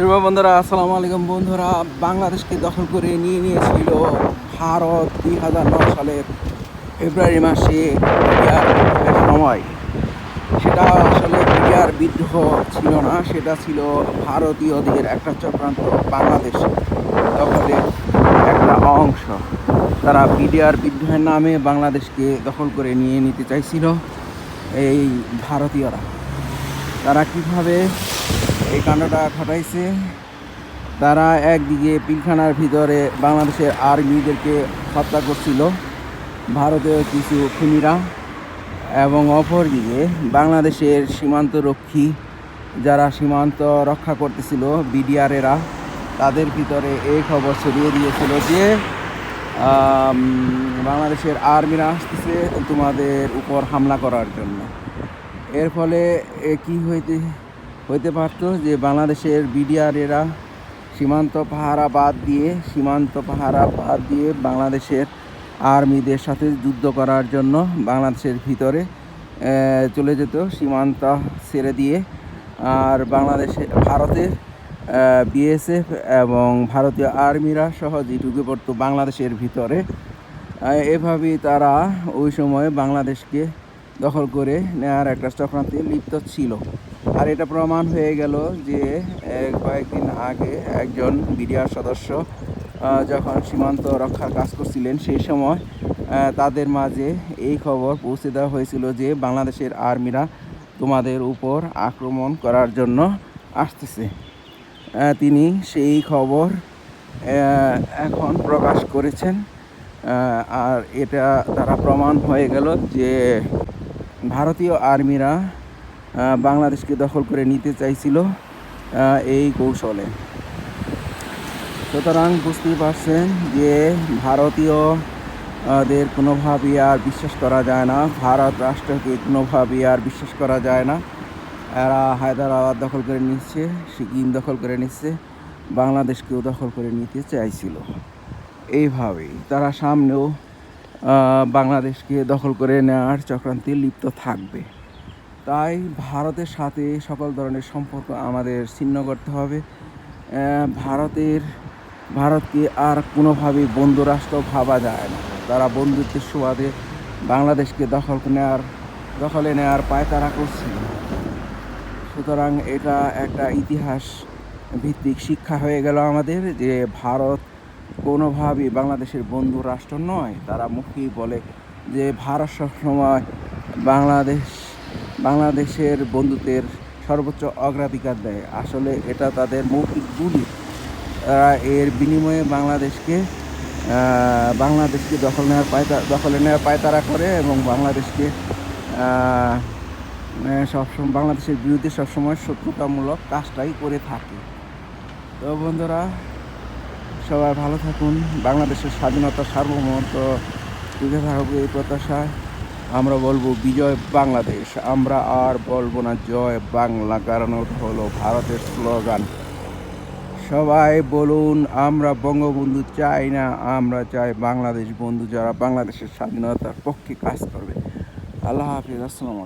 শুভ বন্ধুরা, আসসালামু আলাইকুম। বন্ধুরা, বাংলাদেশকে দখল করে নিয়ে নিয়েছিল ভারত দুই হাজার নয় সালের ফেব্রুয়ারি মাসে সময়। সেটা আসলে ইন্ডিয়ার বিদ্রোহ ছিল না, সেটা ছিল ভারতীয়দের একটা চক্রান্ত বাংলাদেশ দখলের একটা অংশ। তারা বিডিআর বিদ্রোহের নামে বাংলাদেশকে দখল করে নিয়ে নিতে চাইছিল এই ভারতীয়রা। তারা কীভাবে এই কাণ্ডটা ঘটাইছে? তারা একদিকে পিলখানার ভিতরে বাংলাদেশের আর্মিদেরকে হত্যা করছিল, ভারতীয় কিছু খুনিরা, এবং অপরদিকে বাংলাদেশের সীমান্তরক্ষী যারা সীমান্ত রক্ষা করতেছিল, বিডিআরেরা, তাদের ভিতরে এই খবর ছড়িয়ে দিয়েছিল যে বাংলাদেশের আর্মিরা আসতেছে তোমাদের উপর হামলা করার জন্য। এর ফলে কি হইতে হইতে পারতো যে বাংলাদেশের বিডিআরেরা সীমান্ত পাহারা বাদ দিয়ে, সীমান্ত পাহারা বাদ দিয়ে বাংলাদেশের আর্মিদের সাথে যুদ্ধ করার জন্য বাংলাদেশের ভিতরে চলে যেত, সীমান্ত ছেড়ে দিয়ে। আর বাংলাদেশে, ভারতের বিএসএফ এবং ভারতীয় আর্মিরা সহজেই ঢুকে পড়তো বাংলাদেশের ভিতরে। এভাবেই তারা ওই সময় বাংলাদেশকে দখল করে নেওয়ার একটা চক্রান্তে লিপ্ত ছিল। আর এটা প্রমাণ হয়ে গেল যে কয়েকদিন আগে একজন বিডিআর সদস্য যখন সীমান্ত রক্ষার কাজ করছিলেন, সেই সময় তাদের মাঝে এই খবর পৌঁছে দেওয়া হয়েছিল যে, বাংলাদেশের আর্মিরা তোমাদের উপর আক্রমণ করার জন্য আসতেছে। তিনি সেই খবর এখন প্রকাশ করেছেন। আর এটা তারা প্রমাণ হয়ে গেল যে ভারতীয় আর্মিরা বাংলাদেশকে দখল করে নিতে চাইছিল এই কৌশলে। সুতরাং বুঝতেই পারছেন যে ভারতীয়দের কোনোভাবেই আর বিশ্বাস করা যায় না, ভারত রাষ্ট্রকে কোনোভাবেই আর বিশ্বাস করা যায় না। এরা হায়দ্রাবাদ দখল করে নিচ্ছে, সিকিম দখল করে নিচ্ছে, বাংলাদেশকেও দখল করে নিতে চাইছিল। এইভাবেই তারা সামনেও বাংলাদেশকে দখল করে নেওয়ার চক্রান্তে লিপ্ত থাকবে। তাই ভারতের সাথে সকল ধরনের সম্পর্ক আমাদের ছিন্ন করতে হবে। ভারতের, ভারতকে আর কোনোভাবেই বন্ধু রাষ্ট্র ভাবা যায় না। তারা বন্ধুত্বের সুবাদে বাংলাদেশকে দখল নেওয়ার দখলে নেওয়ার পায়তারা করছিল সুতরাং এটা একটা ইতিহাস ভিত্তিক শিক্ষা হয়ে গেল আমাদের যে ভারত কোনোভাবেই বাংলাদেশের বন্ধু রাষ্ট্র নয়। তারা মুখেই বলে যে ভারত সবসময় বাংলাদেশ, বাংলাদেশের বন্ধুত্বের সর্বোচ্চ অগ্রাধিকার দেয়। আসলে এটা তাদের মৌখিক গুলি তারা এর বিনিময়ে বাংলাদেশকে বাংলাদেশকে দখল নেওয়ার পায়তা, দখলে নেওয়ার পায়তারা করে এবং বাংলাদেশকে সবসময় বাংলাদেশের বিরুদ্ধে সবসময় শত্রুতামূলক কাজটাই করে থাকে। তো বন্ধুরা সবাই ভালো থাকুন। বাংলাদেশের স্বাধীনতা সার্বভৌমত্ব টিকে থাকুক এই প্রত্যাশায় আমরা বলব বিজয় বাংলাদেশ। আমরা আর বলব না জয় বাংলা। কারণ হলো ভারতের স্লোগান। সবাই বলুন, আমরা বঙ্গবন্ধু চাই না, আমরা চাই বাংলাদেশ বন্ধু যারা বাংলাদেশের স্বাধীনতার পক্ষে কাজ করবে। আল্লাহ হাফিজ। আসসালাম